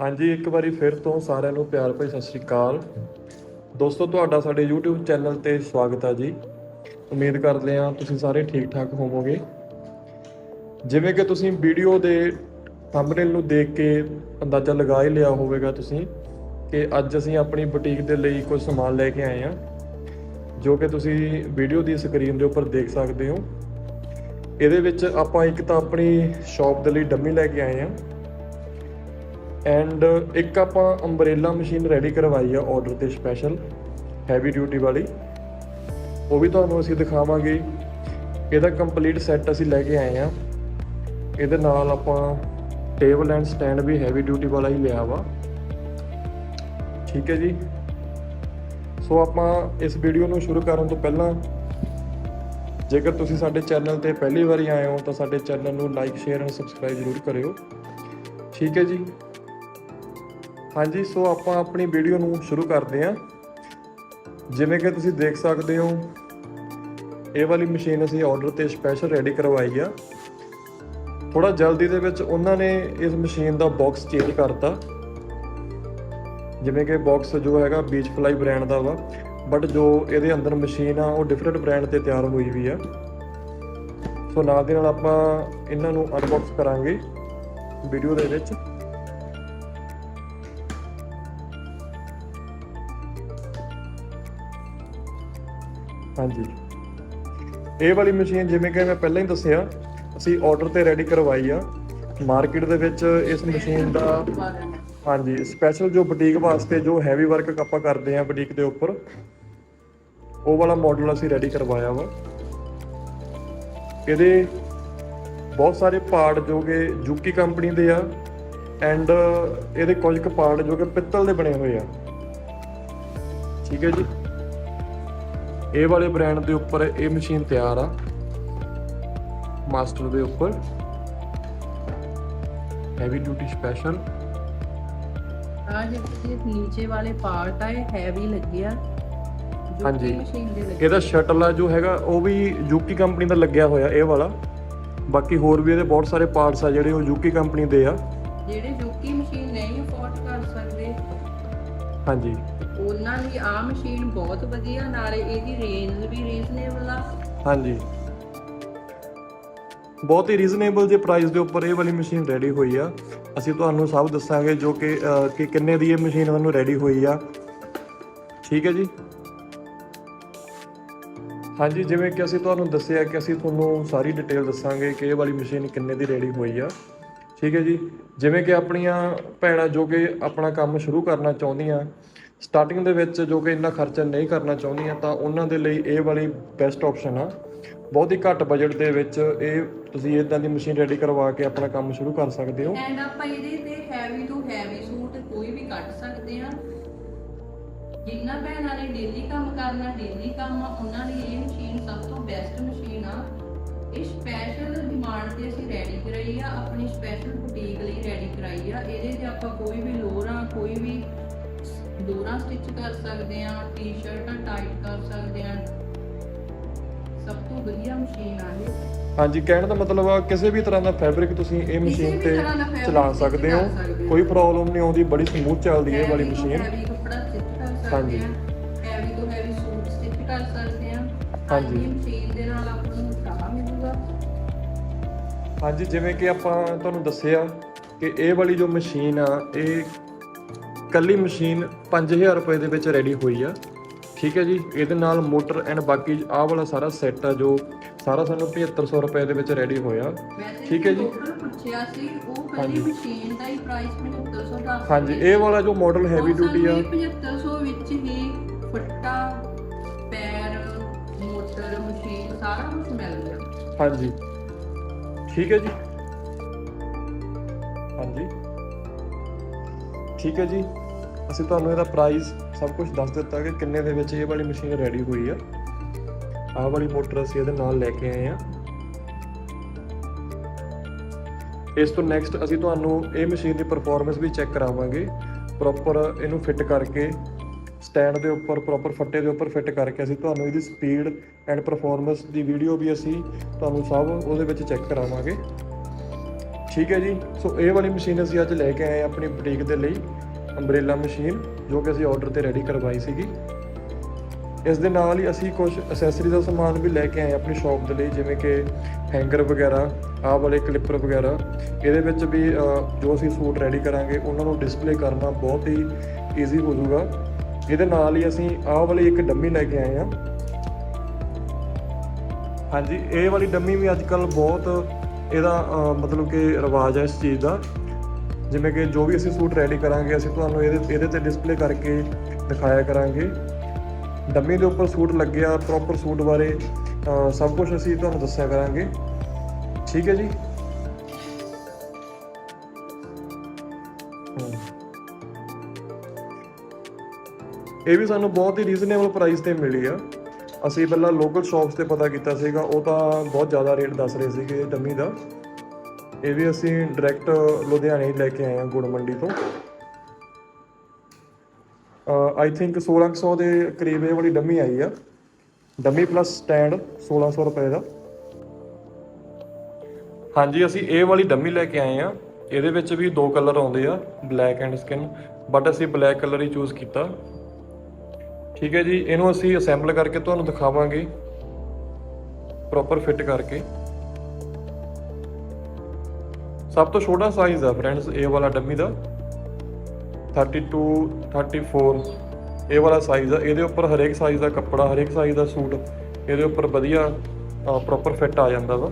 ਹਾਂਜੀ, ਇੱਕ ਵਾਰੀ ਫਿਰ ਤੋਂ ਸਾਰਿਆਂ ਨੂੰ ਪਿਆਰ ਭਰੀ ਸਤਿ ਸ਼੍ਰੀ ਅਕਾਲ। ਦੋਸਤੋ, ਤੁਹਾਡਾ ਸਾਡੇ YouTube ਚੈਨਲ ਤੇ ਸਵਾਗਤ ਹੈ ਜੀ। ਉਮੀਦ ਕਰਦੇ ਹਾਂ ਤੁਸੀਂ ਸਾਰੇ ਠੀਕ ਠਾਕ ਹੋਵੋਗੇ। ਜਿਵੇਂ ਕਿ ਤੁਸੀਂ ਵੀਡੀਓ ਦੇ ਥੰਬਨੇਲ ਨੂੰ ਦੇਖ ਕੇ ਅੰਦਾਜ਼ਾ ਲਗਾ ਹੀ ਲਿਆ ਹੋਵੇਗਾ ਤੁਸੀਂ ਕਿ ਅੱਜ ਅਸੀਂ ਆਪਣੀ ਬੁਟੀਕ ਦੇ ਲਈ ਕੁਝ ਸਮਾਨ ਲੈ ਕੇ ਆਏ ਹਾਂ, ਜੋ ਕਿ ਤੁਸੀਂ ਵੀਡੀਓ ਦੀ ਸਕਰੀਨ ਦੇ ਉੱਪਰ ਦੇਖ ਸਕਦੇ ਹੋ। ਇਹਦੇ ਵਿੱਚ ਆਪਾਂ ਇੱਕ ਤਾਂ ਆਪਣੀ ਸ਼ਾਪ ਦੇ ਲਈ ਡੰਮੀ ਲੈ ਕੇ ਆਏ ਹਾਂ। ਐਂਡ uh, ਇੱਕ ਆਪਾਂ ਅੰਬ੍ਰੇਲਾ ਮਸ਼ੀਨ ਰੈਡੀ ਕਰਵਾਈ ਆ ਆਰਡਰ ਤੇ ਸਪੈਸ਼ਲ ਹੈਵੀ ਡਿਊਟੀ ਵਾਲੀ। ਉਹ ਵੀ ਤੁਹਾਨੂੰ ਅਸੀਂ ਦਿਖਾਵਾਂਗੇ। ਇਹਦਾ ਕੰਪਲੀਟ ਸੈੱਟ ਅਸੀਂ ਲੈ ਕੇ ਆਏ ਆ। ਇਹਦੇ ਨਾਲ ਆਪਾਂ ਟੇਬਲ ਐਂਡ ਸਟੈਂਡ ਵੀ ਹੈਵੀ ਡਿਊਟੀ ਵਾਲਾ ਹੀ ਲਿਆ ਵਾ। ਠੀਕ ਹੈ ਜੀ। ਸੋ ਆਪਾਂ ਇਸ ਵੀਡੀਓ ਨੂੰ ਸ਼ੁਰੂ ਕਰਨ ਤੋਂ ਪਹਿਲਾਂ, ਜੇਕਰ ਤੁਸੀਂ ਸਾਡੇ ਚੈਨਲ ਤੇ ਪਹਿਲੀ ਵਾਰੀ ਆਏ ਹੋ, ਤਾਂ ਸਾਡੇ ਚੈਨਲ ਨੂੰ ਲਾਈਕ ਸ਼ੇਅਰ ਐਂਡ ਸਬਸਕ੍ਰਾਈਬ ਜ਼ਰੂਰ ਕਰਿਓ। ਠੀਕ ਹੈ ਜੀ। ਹਾਂਜੀ ਸੋ ਆਪਾਂ ਆਪਣੀ ਵੀਡੀਓ ਨੂੰ ਸ਼ੁਰੂ ਕਰਦੇ ਹਾਂ। ਜਿਵੇਂ ਕਿ ਤੁਸੀਂ ਦੇਖ ਸਕਦੇ ਹੋ, ਇਹ ਵਾਲੀ ਮਸ਼ੀਨ ਅਸੀਂ ਆਰਡਰ ਤੇ ਸਪੈਸ਼ਲ ਰੈਡੀ ਕਰਵਾਈ ਆ। ਥੋੜਾ ਜਲਦੀ ਦੇ ਵਿੱਚ ਉਹਨਾਂ ਨੇ ਇਸ ਮਸ਼ੀਨ ਦਾ ਬਾਕਸ ਚੇਂਜ ਕਰਤਾ। ਜਿਵੇਂ ਕਿ ਬਾਕਸ ਜੋ ਹੈਗਾ ਬੀਚ ਫਲਾਈ ਬ੍ਰਾਂਡ ਦਾ ਵਾ। ਬਟ ਜੋ ਇਹਦੇ ਅੰਦਰ ਮਸ਼ੀਨ ਆ, ਉਹ ਡਿਫਰੈਂਟ ਬ੍ਰਾਂਡ ਤੇ ਤਿਆਰ ਹੋਈ ਵੀ ਆ। ਸੋ ਨਾਲ ਦੇ ਨਾਲ ਆਪਾਂ ਇਹਨਾਂ ਨੂੰ ਅਨਬਾਕਸ ਕਰਾਂਗੇ ਵੀਡੀਓ ਦੇ ਵਿੱਚ। ਹਾਂਜੀ। ਇਹ ਵਾਲੀ ਮਸ਼ੀਨ ਜਿਵੇਂ ਕਿ ਮੈਂ ਪਹਿਲਾਂ ਹੀ ਦੱਸਿਆ, ਅਸੀਂ ਆਰਡਰ ਤੇ ਰੈਡੀ ਕਰਵਾਈ ਆ। ਮਾਰਕੀਟ ਦੇ ਵਿੱਚ ਇਸ ਮਸ਼ੀਨ ਦਾ ਹਾਂਜੀ ਸਪੈਸ਼ਲ ਜੋ ਬੁਟੀਕ ਵਾਸਤੇ ਜੋ ਹੈਵੀ ਵਰਕ ਆਪਾਂ ਕਰਦੇ ਆ ਬੁਟੀਕ ਦੇ ਉੱਪਰ, ਉਹ ਵਾਲਾ ਮਾਡਲ ਅਸੀਂ ਰੈਡੀ ਕਰਵਾਇਆ ਵਾ। ਇਹਦੇ ਬਹੁਤ ਸਾਰੇ ਪਾਰਟ ਜੋ ਕਿ ਜੂਕੀ ਕੰਪਨੀ ਦੇ ਆ ਐਂਡ ਇਹਦੇ ਕੁਝ ਕੁ ਪਾਰਟ ਜੋ ਕਿ ਪਿੱਤਲ ਦੇ ਬਣੇ ਹੋਏ ਆ। ਠੀਕ ਹੈ ਜੀ? ਇਹ ਵਾਲੇ ਬ੍ਰਾਂਡ ਦੇ ਉੱਪਰ ਇਹ ਮਸ਼ੀਨ ਤਿਆਰ ਆ। ਮਾਸਟਰ ਦੇ ਉੱਪਰ। ਹੈਵੀ ਡਿਊਟੀ ਸਪੈਸ਼ਲ ਆ ਜਿਹੜੇ ਨੀਚੇ ਵਾਲੇ ਪਾਰਟ ਆ ਇਹ ਹੈਵੀ ਲੱਗਿਆ ਜੋ ਹਾਂਜੀ। ਇਹਦਾ ਸ਼ਟਲ ਆ ਜੋ ਹੈਗਾ ਉਹ ਵੀ ਯੂਕੀ ਕੰਪਨੀ ਦਾ ਲੱਗਿਆ ਹੋਇਆ ਇਹ ਵਾਲਾ। ਬਾਕੀ ਹੋਰ ਵੀ ਇਹਦੇ ਬਹੁਤ ਸਾਰੇ ਪਾਰਟਸ ਆ ਜਿਹੜੇ ਉਹ ਯੂਕੀ ਕੰਪਨੀ ਦੇ ਆ। ਜਿਹੜੇ ਜੋਕੀ ਮਸ਼ੀਨ ਨਹੀਂ ਅਫੋਰਡ ਕਰ ਸਕਦੇ। ਹਾਂਜੀ। ਉਹਨਾਂ ਲਈ ਆ ਮਸ਼ੀਨ ਬਹੁਤ ਵਧੀਆ ਨਾਲੇ ਇਹਦੀ ਰੇਂਜ ਵੀ ਰੀਜ਼ਨੇਬਲ ਆ। ਹਾਂਜੀ। ਬਹੁਤ ਹੀ ਰੀਜ਼ਨੇਬਲ ਜੇ ਪ੍ਰਾਈਸ ਦੇ ਉੱਪਰ ਇਹ ਵਾਲੀ ਮਸ਼ੀਨ ਰੈਡੀ ਹੋਈ ਆ। ਅਸੀਂ ਤੁਹਾਨੂੰ ਸਭ ਦੱਸਾਂਗੇ ਜੋ ਕਿ ਅਹ, ਕਿ ਕਿੰਨੇ ਦੀ ਇਹ ਮਸ਼ੀਨ ਤੁਹਾਨੂੰ ਰੈਡੀ ਹੋਈ ਆ। ਠੀਕ ਹੈ ਜੀ? ਹਾਂਜੀ ਜਿਵੇਂ ਕਿ ਅਸੀਂ ਤੁਹਾਨੂੰ ਦੱਸਿਆ ਕਿ ਅਸੀਂ ਤੁਹਾਨੂੰ ਸਾਰੀ ਡਿਟੇਲ ਦੱਸਾਂਗੇ ਕਿ ਇਹ ਵਾਲੀ ਮਸ਼ੀਨ ਕਿੰਨੇ ਦੀ ਰੈਡੀ ਹੋਈ ਆ। ਠੀਕ ਹੈ ਜੀ? ਜਿਵੇਂ ਕਿ ਆਪਣੀਆਂ ਭੈਣਾਂ ਜੋ ਕਿ ਆਪਣਾ ਕੰਮ ਸ਼ੁਰੂ ਕਰਨਾ ਚਾਹੁੰਦੀਆਂ ਸਟਾਰਟਿੰਗ ਦੇ ਵਿੱਚ ਜੋ ਕਿ ਇੰਨਾ ਖਰਚਾ ਨਹੀਂ ਕਰਨਾ ਚਾਹੁੰਦੀਆਂ ਤਾਂ ਉਹਨਾਂ ਦੇ ਲਈ ਇਹ ਵਾਲੀ ਬੈਸਟ ਆਪਸ਼ਨ ਆ। ਬਹੁਤ ਹੀ ਘੱਟ ਬਜਟ ਦੇ ਵਿੱਚ ਇਹ ਤੁਸੀਂ ਇਦਾਂ ਦੀ ਮਸ਼ੀਨ ਰੈਡੀ ਕਰਵਾ ਕੇ ਆਪਣਾ ਕੰਮ ਸ਼ੁਰੂ ਕਰ ਸਕਦੇ ਹੋ। ਐਂਡ ਆਪਾਂ ਇਹਦੇ ਤੇ ਹੈਵੀ ਤੋਂ ਹੈਵੀ ਸੂਟ ਕੋਈ ਵੀ ਕੱਢ ਸਕਦੇ ਆ ਜਿੰਨਾ ਭੈਣਾਂ ਨੇ ਡੇਲੀ ਕੰਮ ਕਰਨਾ ਡੇਲੀ ਕੰਮ ਆ, ਉਹਨਾਂ ਲਈ ਇਹ ਮਸ਼ੀਨ ਸਭ ਤੋਂ ਬੈਸਟ ਮਸ਼ੀਨ ਆ। ਇਹ ਸਪੈਸ਼ਲ ਡਿਮਾਂਡ ਤੇ ਅਸੀਂ ਰੈਡੀ ਕਰਾਈ ਆ, ਆਪਣੀ ਸਪੈਸ਼ਲ ਬੁਟੀਕ ਲਈ ਰੈਡੀ ਕਰਾਈ ਆ। ਇਹਦੇ ਤੇ ਆਪਾਂ ਕੋਈ ਵੀ ਲੋਰਾਂ, ਕੋਈ ਵੀ ਦੋਰਾ ਸਟਿਚ ਕਰ ਸਕਦੇ ਆ ਟੀ-ਸ਼ਰਟਾਂ ਟਾਈਟ ਕਰ ਸਕਦੇ ਆ ਸਭ ਤੋਂ ਵਧੀਆ ਮਸ਼ੀਨ ਆ ਇਹ। ਹਾਂਜੀ ਕਹਿਣ ਦਾ ਮਤਲਬ ਆ ਕਿਸੇ ਵੀ ਤਰ੍ਹਾਂ ਦਾ ਫੈਬਰਿਕ ਤੁਸੀਂ ਇਹ ਮਸ਼ੀਨ ਤੇ ਤਰ੍ਹਾਂ ਦਾ fabric ਚਲਾ ਸਕਦੇ ਹੋ। ਕਰ ਸਕਦੇ ਹੋ। ਕੋਈ ਪ੍ਰੋਬਲਮ ਨਹੀਂ ਆਉਂਦੀ ਬੜੀ ਸਮੂਥ ਚੱਲਦੀ ਹੈ ਇਹ ਵਾਲੀ ਮਸ਼ੀਨ heavy ਕੱਪੜਾ ਸਟਿਚ ਕਰ ਹਾਂਜੀ। ਸਕਦੇ ਆ ਹੈਵੀ ਤੋਂ ਹੈਵੀ ਸੂਟ ਸਟਿਚ ਕਰ ਸਕਦੇ ਆ ਹਾਂਜੀ। ਮਸ਼ੀਨ ਦੇ ਨਾਲ ਆਪਾਂ ਨੂੰ ਸਾਰਾ ਮਿਲੂਗਾ। ਹਾਂਜੀ ਜਿਵੇਂ ਕਿ ਆਪਾਂ ਤੁਹਾਨੂੰ ਦੱਸਿਆ ਕਿ ਇਹ ਵਾਲੀ ਜੋ ਮਸ਼ੀਨ ਆ ਇਹ ਕੱਲੀ ਮਸ਼ੀਨ 5000 ਰੁਪਏ ਦੇ ਵਿੱਚ ਰੈਡੀ ਹੋਈ ਆ। ਠੀਕ ਹੈ ਜੀ? ਇਹਦੇ ਨਾਲ ਮੋਟਰ ਐਂਡ ਬਾਕੀ ਆਹ ਵਾਲਾ ਸਾਰਾ ਸੈੱਟ ਆ ਜੋ ਸਾਰਾ ਸਾਨੂੰ 7500 ਰੁਪਏ ਦੇ ਵਿੱਚ ਰੈਡੀ ਹੋਇਆ। ਠੀਕ ਹੈ ਜੀ। ਟੋਟਲ ਪੁੱਛਿਆ ਸੀ ਉਹ ਹਾਂਜੀ। ਕੱਲੀ ਮਸ਼ੀਨ ਦਾ ਹੀ ਪ੍ਰਾਈਸ 7500 ਦਾ ਹਾਂਜੀ ਇਹ ਵਾਲਾ ਜੋ ਮਾਡਲ ਹੈਵੀ ਡਿਊਟੀ ਆ। 7500 ਵਿੱਚ ਹੀ ਫੱਟਾ ਪੈਰ ਮੋਟਰ ਮਸ਼ੀਨ ਸਾਰਾ ਕੁਝ ਮਿਲ ਗਿਆ। ਹਾਂਜੀ। ਠੀਕ ਹੈ ਜੀ? ਹਾਂਜੀ। ਠੀਕ ਹੈ ਜੀ? ਅਸੀਂ ਤੁਹਾਨੂੰ ਇਹਦਾ ਪ੍ਰਾਈਸ ਸਭ ਕੁਝ ਦੱਸ ਦਿੱਤਾ ਕਿ ਕਿੰਨੇ ਦੇ ਵਿੱਚ ਇਹ ਵਾਲੀ ਮਸ਼ੀਨ ਰੈਡੀ ਹੋਈ ਆ। ਆਹ ਵਾਲੀ ਮੋਟਰ ਅਸੀਂ ਇਹਦੇ ਨਾਲ ਲੈ ਕੇ ਆਏ ਆ। ਇਸ ਤੋਂ ਨੈਕਸਟ ਅਸੀਂ ਤੁਹਾਨੂੰ ਇਹ ਮਸ਼ੀਨ ਦੀ ਪਰਫਾਰਮੈਂਸ ਵੀ ਚੈੱਕ ਕਰਾਵਾਂਗੇ। ਪ੍ਰੋਪਰ ਇਹਨੂੰ ਫਿੱਟ ਕਰਕੇ ਸਟੈਂਡ ਦੇ ਉੱਪਰ ਪ੍ਰੋਪਰ ਫੱਟੇ ਦੇ ਉੱਪਰ ਫਿੱਟ ਕਰਕੇ ਅਸੀਂ ਤੁਹਾਨੂੰ ਇਹਦੀ ਸਪੀਡ ਐਂਡ ਪਰਫਾਰਮੈਂਸ ਦੀ ਵੀਡੀਓ ਵੀ ਅਸੀਂ ਤੁਹਾਨੂੰ ਸਭ ਉਹਦੇ ਵਿੱਚ ਚੈੱਕ ਕਰਾਵਾਂਗੇ। ਠੀਕ ਹੈ ਜੀ। ਸੋ ਇਹ ਵਾਲੀ ਮਸ਼ੀਨ ਅਸੀਂ ਅੱਜ ਲੈ ਕੇ ਆਏ ਹਾਂ ਆਪਣੀ ਬੁਟੀਕ ਦੇ ਲਈ। ਅੰਬ੍ਰੇਲਾ ਮਸ਼ੀਨ ਜੋ ਕਿ ਅਸੀਂ ਆਰਡਰ ਤੇ ਰੈਡੀ ਕਰਵਾਈ ਸੀਗੀ। ਇਸ ਦੇ ਨਾਲ ਹੀ ਅਸੀਂ ਕੁਝ ਅਸੈਸਰੀ ਦਾ ਸਮਾਨ ਵੀ ਲੈ ਕੇ ਆਏ ਹਾਂ ਆਪਣੀ ਸ਼ਾਪ ਦੇ ਲਈ, ਜਿਵੇਂ ਕਿ ਹੈਂਗਰ ਵਗੈਰਾ, ਆਹ ਵਾਲੇ ਕਲਿੱਪਰ ਵਗੈਰਾ। ਇਹਦੇ ਵਿੱਚ ਵੀ ਜੋ ਅਸੀਂ ਸੂਟ ਰੈਡੀ ਕਰਾਂਗੇ, ਉਹਨਾਂ ਨੂੰ ਡਿਸਪਲੇ ਕਰਨਾ ਬਹੁਤ ਹੀ ਈਜ਼ੀ ਹੋ ਜਾਊਗਾ। ਇਹਦੇ ਨਾਲ ਹੀ ਅਸੀਂ ਆਹ ਵਾਲੀ ਇੱਕ ਡੰਮੀ ਲੈ ਕੇ ਆਏ ਹਾਂ। ਹਾਂਜੀ, ਇਹ ਵਾਲੀ ਡੰਮੀ ਵੀ ਅੱਜਕੱਲ ਬਹੁਤ ਇਹਦਾ ਮਤਲਬ ਕਿ ਰਿਵਾਜ ਹੈ ਇਸ ਚੀਜ਼ ਦਾ। ਜਿਵੇਂ ਕਿ ਜੋ ਵੀ ਅਸੀਂ ਸੂਟ ਰੈਡੀ ਕਰਾਂਗੇ, ਅਸੀਂ ਤੁਹਾਨੂੰ ਇਹਦੇ ਇਹਦੇ ਤੇ ਡਿਸਪਲੇ ਕਰਕੇ ਦਿਖਾਇਆ ਕਰਾਂਗੇ। ਡੰਮੀ ਦੇ ਉੱਪਰ ਸੂਟ ਲੱਗਿਆ ਪ੍ਰੋਪਰ ਸੂਟ ਬਾਰੇ ਸਭ ਕੁਝ ਅਸੀਂ ਤੁਹਾਨੂੰ ਦੱਸਿਆ ਕਰਾਂਗੇ। ਠੀਕ ਹੈ ਜੀ? ਇਹ ਵੀ ਸਾਨੂੰ ਬਹੁਤ ਹੀ ਰੀਜ਼ਨੇਬਲ ਪ੍ਰਾਈਸ ਤੇ ਮਿਲੀ ਆ। ਅਸੀਂ ਪਹਿਲਾਂ ਲੋਕਲ ਸ਼ਾਪਸ ਤੇ ਪਤਾ ਕੀਤਾ ਸੀਗਾ, ਉਹ ਤਾਂ ਬਹੁਤ ਜ਼ਿਆਦਾ ਰੇਟ ਦੱਸ ਰਹੇ ਸੀਗੇ ਡੰਮੀ ਦਾ। ਇਹ ਵੀ ਅਸੀਂ ਡਾਇਰੈਕਟ ਲੁਧਿਆਣੇ ਹੀ ਲੈ ਕੇ ਆਏ ਹਾਂ ਗੁੜ ਮੰਡੀ ਤੋਂ। ਆਈ ਥਿੰਕ 1600 ਦੇ ਕਰੀਬ ਇਹ ਵਾਲੀ ਡੰਮੀ ਆਈ ਆ। ਡੰਮੀ ਪਲੱਸ ਸਟੈਂਡ 1600 ਰੁਪਏ ਦਾ। ਹਾਂਜੀ, ਅਸੀਂ ਇਹ ਵਾਲੀ ਡੰਮੀ ਲੈ ਕੇ ਆਏ ਆ ਇਹਦੇ ਵਿੱਚ ਵੀ ਦੋ ਕਲਰ ਆਉਂਦੇ ਆ ਬਲੈਕ ਐਂਡ ਸਕਿਨ ਬਟ ਅਸੀਂ ਬਲੈਕ ਕਲਰ ਹੀ ਚੂਜ਼ ਕੀਤਾ। ਠੀਕ ਹੈ ਜੀ, ਇਹਨੂੰ ਅਸੀਂ ਅਸੈਂਬਲ ਕਰਕੇ ਤੁਹਾਨੂੰ ਦਿਖਾਵਾਂਗੇ। ਪ੍ਰੋਪਰ ਫਿੱਟ ਕਰਕੇ। ਸਭ ਤੋਂ ਛੋਟਾ ਸਾਈਜ਼ ਆ ਫਰੈਂਡਸ ਇਹ ਵਾਲਾ ਡੰਮੀ ਦਾ। 32 34 ਇਹ ਵਾਲਾ ਸਾਈਜ਼ ਆ। ਇਹਦੇ ਉੱਪਰ ਹਰੇਕ ਸਾਈਜ਼ ਦਾ ਕੱਪੜਾ, ਹਰੇਕ ਸਾਈਜ਼ ਦਾ ਸੂਟ, ਇਹਦੇ ਉੱਪਰ ਵਧੀਆ ਪ੍ਰੋਪਰ ਫਿੱਟ ਆ ਜਾਂਦਾ ਵਾ।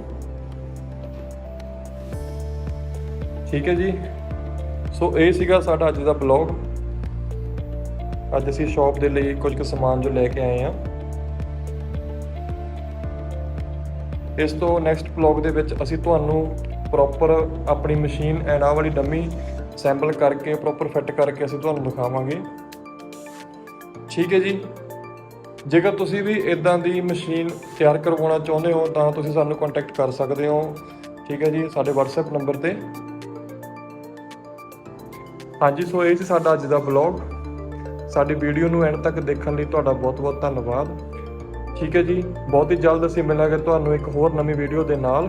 ਠੀਕ ਹੈ ਜੀ? ਸੋ ਇਹ ਸੀਗਾ ਸਾਡਾ ਅੱਜ ਦਾ ਬਲੌਗ ਅੱਜ ਅਸੀਂ ਸ਼ਾਪ ਦੇ ਲਈ ਕੁਝ ਕੁ ਸਮਾਨ ਜੋ ਲੈ ਕੇ ਆਏ ਆ। ਇਸ ਤੋਂ ਨੈਕਸਟ ਬਲੌਗ ਦੇ ਵਿੱਚ ਅਸੀਂ ਤੁਹਾਨੂੰ ਪ੍ਰੋਪਰ ਆਪਣੀ ਮਸ਼ੀਨ ਐਂਡ ਆਹ ਵਾਲੀ ਡੰਮੀ ਸੈਂਪਲ ਕਰਕੇ ਪ੍ਰੋਪਰ ਫਿੱਟ ਕਰਕੇ ਅਸੀਂ ਤੁਹਾਨੂੰ ਦਿਖਾਵਾਂਗੇ। ਠੀਕ ਹੈ ਜੀ। ਜੇਕਰ ਤੁਸੀਂ ਵੀ ਇਦਾਂ ਦੀ ਮਸ਼ੀਨ ਤਿਆਰ ਕਰਵਾਉਣਾ ਚਾਹੁੰਦੇ ਹੋ, ਤਾਂ ਤੁਸੀਂ ਸਾਨੂੰ ਕੰਟੈਕਟ ਕਰ ਸਕਦੇ ਹੋ। ਠੀਕ ਹੈ ਜੀ, ਸਾਡੇ WhatsApp ਨੰਬਰ ਤੇ। ਹਾਂਜੀ, ਸੋ ਇਹ ਸੀ ਸਾਡਾ ਅੱਜ ਦਾ ਬਲੌਗ ਸਾਡੀ ਵੀਡੀਓ ਨੂੰ ਐਂਡ ਤੱਕ ਦੇਖਣ ਲਈ ਤੁਹਾਡਾ ਬਹੁਤ-ਬਹੁਤ ਧੰਨਵਾਦ। ਠੀਕ ਹੈ ਜੀ, ਬਹੁਤ ਹੀ ਜਲਦ ਅਸੀਂ ਮਿਲਾਂਗੇ ਤੁਹਾਨੂੰ ਇੱਕ ਹੋਰ ਨਵੀਂ ਵੀਡੀਓ ਦੇ ਨਾਲ।